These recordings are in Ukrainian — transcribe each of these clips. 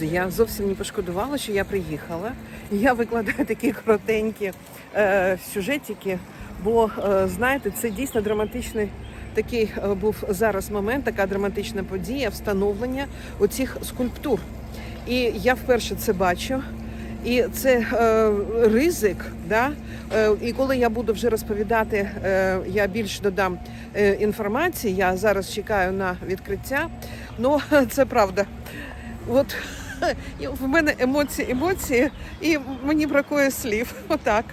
Я зовсім не пошкодувала, що я приїхала. Я викладаю такі коротенькі е, сюжетики, бо е, знаєте, це дійсно драматичний такий е, був зараз момент, така драматична подія встановлення оцих скульптур. І я вперше це бачу. І це е, ризик, да? Е, і коли я буду вже розповідати, е, я більш додам е, інформації. Я зараз чекаю на відкриття. Ну це правда. От в мене емоції, емоції, і мені бракує слів. Отак.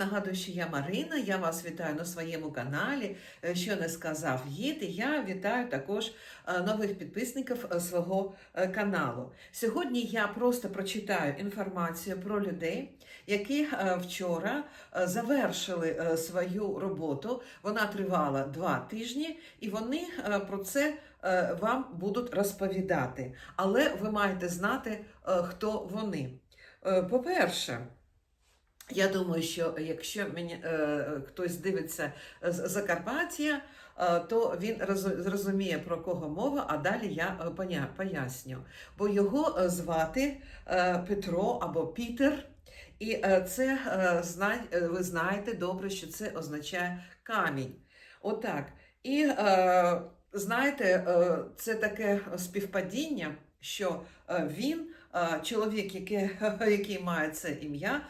Нагадую, що я Марина. Я вас вітаю на своєму каналі. Е, Що не сказав. І я вітаю також е, нових підписників е, свого каналу. Сьогодні я просто прочитаю інформацію про людей, які вчора завершили свою роботу. Вона тривала два тижні, і вони про це вам будуть розповідати. Але ви маєте знати, хто вони. По-перше, я думаю, що якщо мені е, хтось дивиться з Закарпаття, е, то він роз- зрозуміє про кого мова, а далі я е, поясню. Бо його е, звати е, Петро або Пітер. І е, це е, зна- е, ви знаєте добре, що це означає камінь. Отак. І е, знаєте, е, це таке співпадіння, що е, він, е, чоловік, який, який має це ім'я,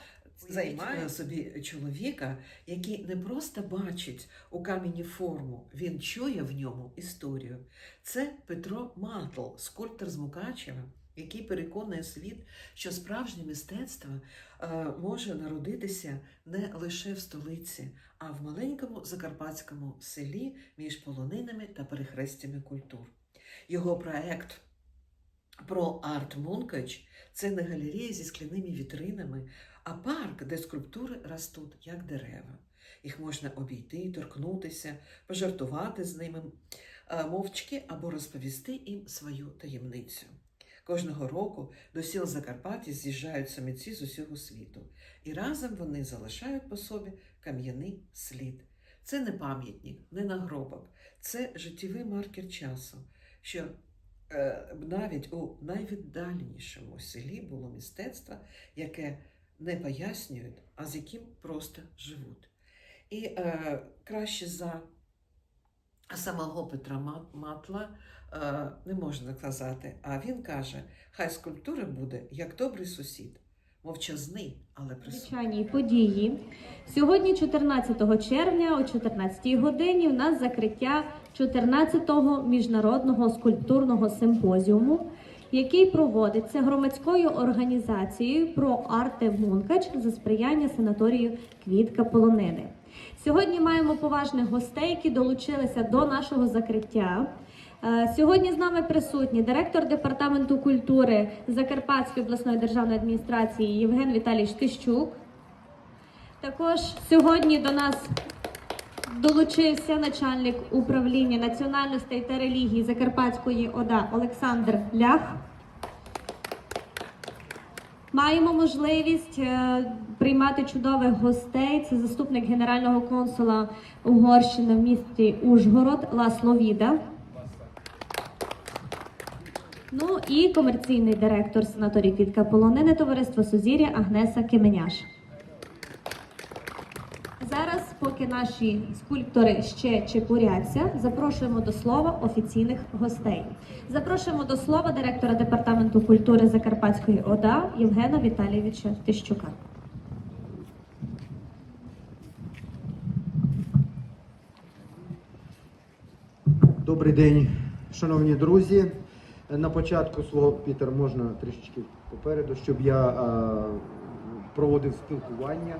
займає собі чоловіка, який не просто бачить у камені форму, він чує в ньому історію. Це Петро Матл, скульптор з Мукачева, який переконує світ, що справжнє мистецтво е, може народитися не лише в столиці, а в маленькому закарпатському селі між полонинами та перехрестями культур. Його проект про арт Мункач це не галерея зі скляними вітринами, а парк, де скульптури ростуть як дерева. Їх можна обійти, торкнутися, пожартувати з ними е, мовчки або розповісти їм свою таємницю. Кожного року до сіл Закарпаття з'їжджаються митці з усього світу, і разом вони залишають по собі кам'яний слід. Це не пам'ятник, не нагробок, це життєвий маркер часу, що е, навіть у найвіддаленішому селі було мистецтво, яке не пояснюють, а з яким просто живуть. І е, краще за самого Петра Матла е, не можна казати. А він каже: хай скульптура буде як добрий сусід, мовчазний, але присутній. Події. Сьогодні, 14 червня, о 14 годині, у нас закриття 14-го міжнародного скульптурного симпозіуму, який проводиться громадською організацією про Арте Мункач за сприяння санаторію Квітка Полонини. Сьогодні маємо поважних гостей, які долучилися до нашого закриття. Е, Сьогодні з нами присутні директор департаменту культури Закарпатської обласної державної адміністрації Євген Віталійович Тищук. Також сьогодні до нас долучився начальник управління національностей та релігії Закарпатської ОДА Олександр Лях. Маємо можливість е, приймати чудових гостей. Це заступник генерального консула Угорщини в місті Ужгород Ласло Віда. Ну і комерційний директор санаторії Квітка Полонини товариства Сузір'я Агнеса Кеменяш. Поки наші скульптори ще чепуряться, запрошуємо до слова офіційних гостей. Запрошуємо до слова директора департаменту культури Закарпатської ОДА Євгена Віталійовича Тищука. Добрий день, шановні друзі. На початку свого Пітер можна трішечки попереду, щоб я проводив спілкування,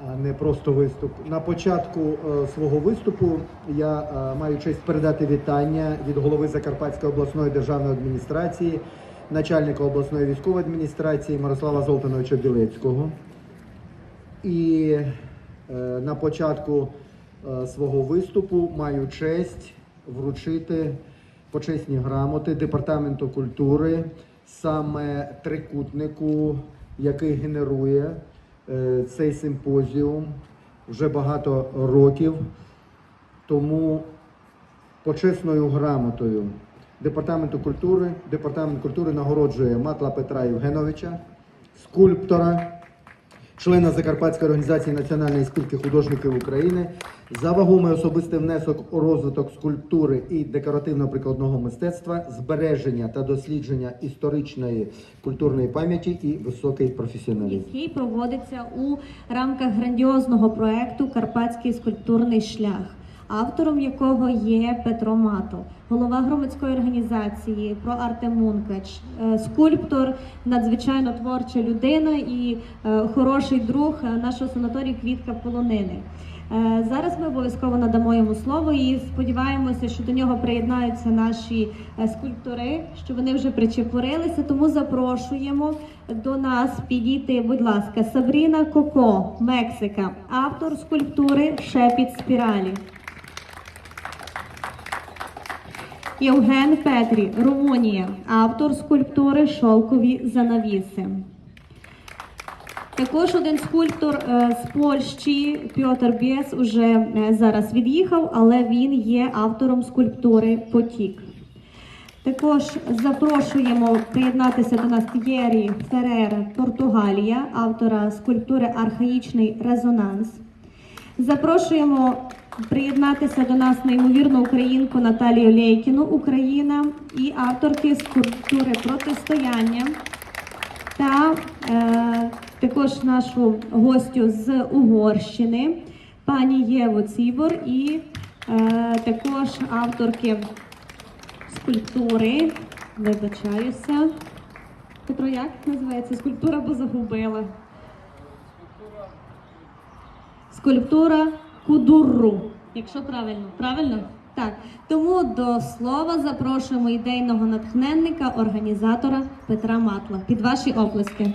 не просто виступ. На початку е, свого виступу я е, маю честь передати вітання від голови Закарпатської обласної державної адміністрації, начальника обласної військової адміністрації Мирослава Золтановича Білецького. І е, на початку свого виступу маю честь вручити почесні грамоти Департаменту культури, саме трикутнику, який генерує цей симпозіум вже багато років. Тому почесною грамотою Департаменту культури, Департамент культури нагороджує Матла Петра Євгеновича, скульптора, члена Закарпатської організації Національної спілки художників України за вагомий особистий внесок у розвиток скульптури і декоративно-прикладного мистецтва, збереження та дослідження історичної культурної пам'яті і високий професіоналізм. який проводиться у рамках грандіозного проекту Карпатський скульптурний шлях, автором якого є Петро Мато, голова громадської організації про Арте Мункач, е, скульптор, надзвичайно творча людина і е, хороший друг е, нашого санаторію Квітка Полонини. Зараз ми обов'язково надамо йому слово і сподіваємося, що до нього приєднаються наші скульптори, що вони вже причепурилися. Тому запрошуємо до нас підійти, будь ласка, Сабріна Коко, Мексика, автор скульптури Шепіт спіралі. Євген Петрі, Румунія, автор скульптури Шовкові занавіси. Також один скульптор е, з Польщі Пьотр Біес уже е, зараз від'їхав, але він є автором скульптури Потік. Також запрошуємо приєднатися до нас Т'єрі Ферера, Португалія, автора скульптури Архаїчний резонанс. Запрошуємо приєднатися до нас неймовірну українку Наталію Лейкіну, Україна, і авторки скульптури Протистояння та е, також нашу гостю з Угорщини, пані Єву Цібор, і е, також авторки скульптури. Вибачаюся. Петро, як називається? Скульптура, бо загубила. Скульптура Кудурру. Якщо правильно, правильно? Так. Тому до слова запрошуємо ідейного натхненника, організатора Петра Матла. Під ваші оплески.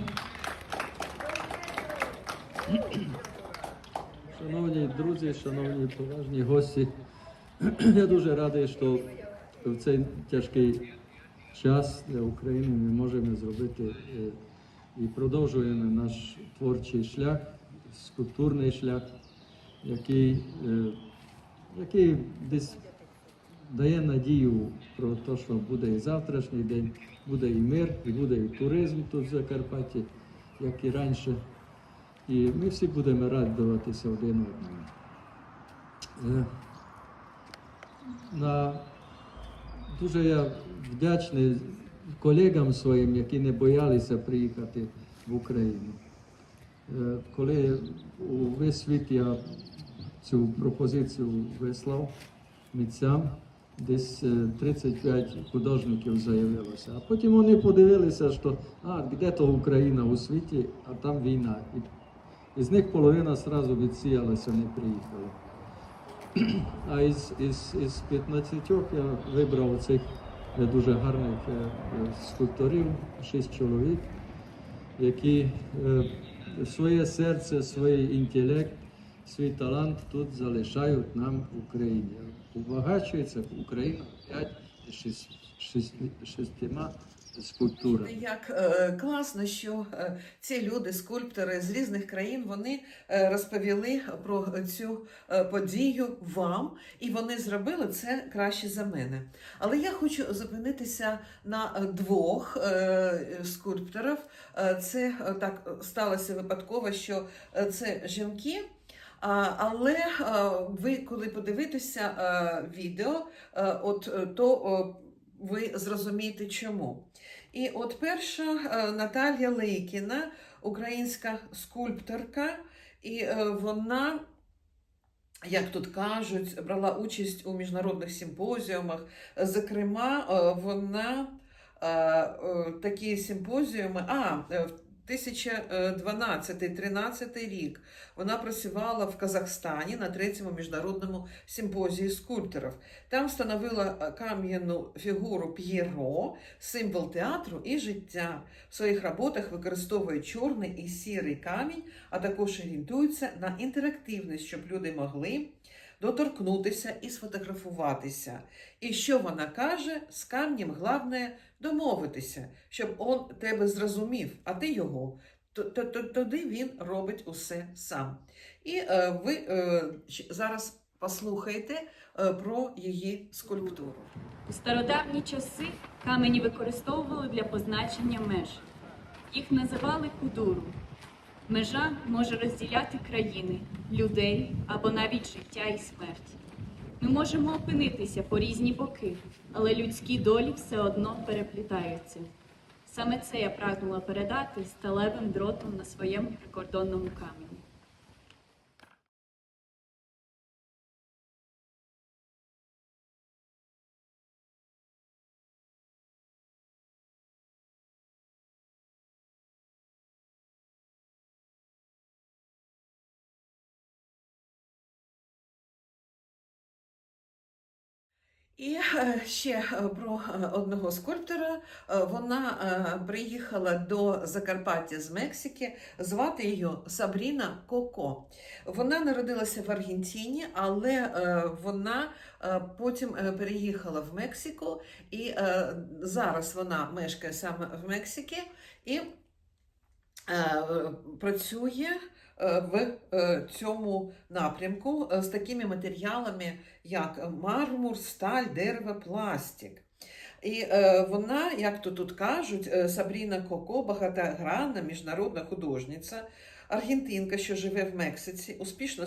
Шановні друзі, шановні поважні гості, я дуже радий, що в цей тяжкий час для України ми можемо зробити е, і продовжуємо наш творчий шлях, скульптурний шлях, який, е, який десь дає надію про те, що буде і завтрашній день, буде і мир, і буде і туризм тут в Закарпатті, як і раніше. І ми всі будемо радуватися один одному. Е, На, дуже я вдячний колегам своїм, які не боялися приїхати в Україну. Е, Коли у весь світ я цю пропозицію вислав митцям, десь е, 35 художників заявилося. А потім вони подивилися, що а, де то Україна у світі, а там війна. І, з них половина одразу відсіялася, не приїхали. А із, із, із 15 я вибрав цих е, дуже гарних е, е, скульпторів, шість чоловік, які е, своє серце, свій інтелект, свій талант тут залишають нам в Україні. Убагачується Україна 5 шість, шість, шістьма скульптурами. Як е, класно, що е, ці люди, скульптори з різних країн, вони е, розповіли про цю е, подію вам, і вони зробили це краще за мене. Але я хочу зупинитися на двох е, скульпторів. Е, Це е, так сталося випадково, що е, це жінки. Але е, ви, коли подивитеся е, відео, е, от то ви зрозумієте чому. І от перша Наталія Лейкіна, українська скульпторка, і вона, як тут кажуть, брала участь у міжнародних симпозіумах. Зокрема, вона такі симпозіуми, а е, в 2012-13 рік вона працювала в Казахстані на третьому міжнародному симпозії скульпторів. Там встановила кам'яну фігуру П'єро, символ театру і життя. В своїх роботах використовує чорний і сірий камінь, а також орієнтується на інтерактивність, щоб люди могли доторкнутися і сфотографуватися. І що вона каже, з камнем головне домовитися, щоб он тебе зрозумів, а ти його. Тоді він робить усе сам. І е, ви е, зараз послухайте е, про її скульптуру. У стародавні часи камені використовували для позначення меж. Їх називали кудуру. Межа може розділяти країни, людей або навіть життя і смерть. Ми можемо опинитися по різні боки, але людські долі все одно переплітаються. Саме це я прагнула передати сталевим дротом на своєму прикордонному камені. І е, ще е, про е, одного скульптора. Вона приїхала до Закарпаття з Мексики. Звати її Сабріна Коко. Вона народилася в Аргентині, але вона потім переїхала в Мексику, і зараз вона мешкає саме в Мексиці і працює в е, цьому напрямку е, з такими матеріалами, як мармур, сталь, дерево, пластик. І е, вона, як то тут кажуть, е, Сабріна Коко, багатогранна міжнародна художниця, аргентинка, що живе в Мексиці, успішна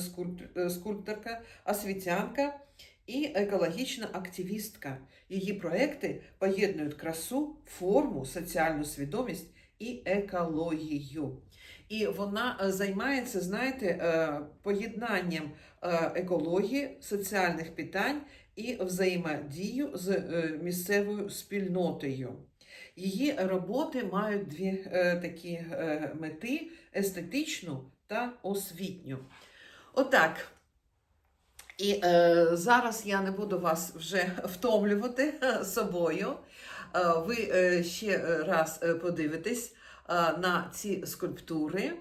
е, скульпторка, освітянка і екологічна активістка. Її проекти поєднують красу, форму, соціальну свідомість і екологію. І вона е, займається, знаєте, е, поєднанням е, екології, соціальних питань і взаємодію з місцевою спільнотою. Її роботи мають дві такі мети: естетичну та освітню. Отак. І е, зараз я не буду вас вже втомлювати собою. Ви ще раз подивитесь на ці скульптури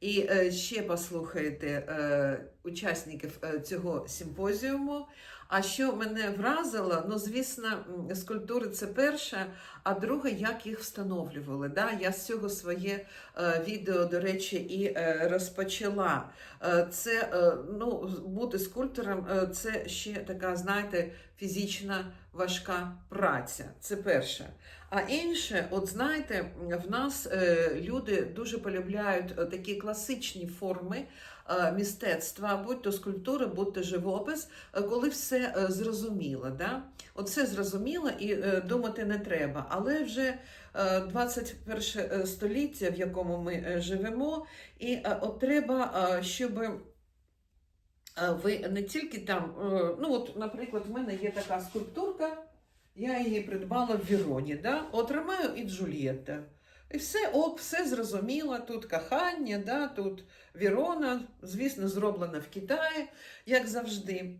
і е, ще послухаєте е, учасників е, цього симпозіуму. А що мене вразило, ну звісно, скульптури це перше, а друге, як їх встановлювали. Да? Я з цього своє е, відео, до речі, і е, розпочала. Е, це е, ну, бути скульптором е, це ще така, знаєте, фізична важка праця. Це перше. А інше, от знаєте, в нас е, люди дуже полюбляють е, такі класичні форми е, мистецтва, будь то скульптура, будь то живопис, е, коли все зрозуміло. Да? От зрозуміло і думати не треба. Але вже е, 21 століття, в якому ми е, живемо, і е, от треба, е, щоб е, ви не тільки там, е, ну от, наприклад, в мене є така скульптурка, я її придбала в Віроні, да? от Ромео і Джульєтта. І все ок, все зрозуміло, тут кохання, да? тут Вірона, звісно, зроблена в Китаї, як завжди.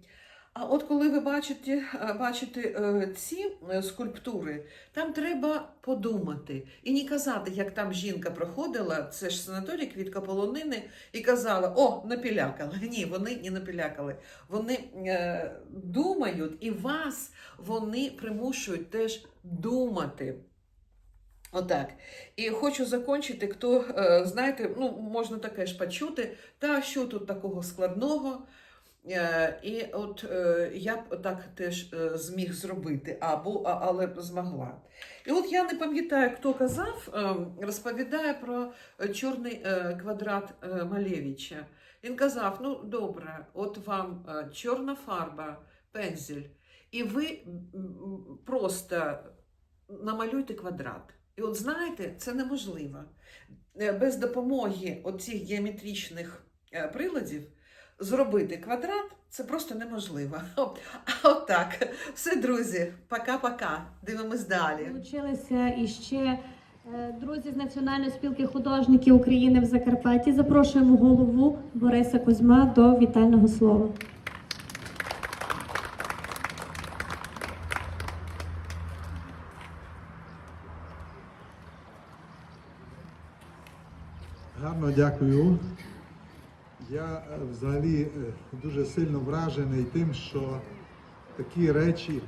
А от коли ви бачите, е, бачите е, ці е, скульптури, там треба подумати і не казати, як там жінка проходила, це ж санаторій Квітка Полонини, і казала: о, напілякали. Ні, вони не напілякали. Вони е, думають, і вас вони примушують теж думати. Отак. І хочу закінчити, хто, знаєте, ну, можна таке ж почути, та що тут такого складного. Е, І от е, я б так теж е, зміг зробити, або, але б змогла. І от я не пам'ятаю, хто казав, розповідає про чорний квадрат Малевича. Він казав: ну добре, от вам чорна фарба, пензель, і ви просто намалюйте квадрат. І от знаєте, це неможливо. Без допомоги оцих геометричних приладів зробити квадрат це просто неможливо. А от так. Все, друзі, пока-пока. Дивимось далі. Долучилися іще е, друзі з Національної спілки художників України в Закарпатті. Запрошуємо голову Бориса Кузьма до вітального слова. Гарно дякую. Я е, взагалі е, дуже сильно вражений тим, що такі речі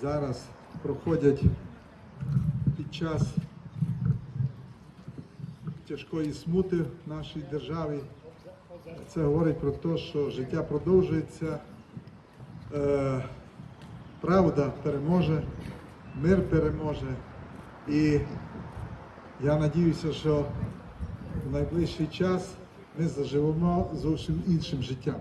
зараз проходять під час тяжкої смути в нашій державі. Це говорить про те, що життя продовжується, е, правда переможе, мир переможе. І я надіюся, що в найближчий час ми заживемо зовсім іншим життям.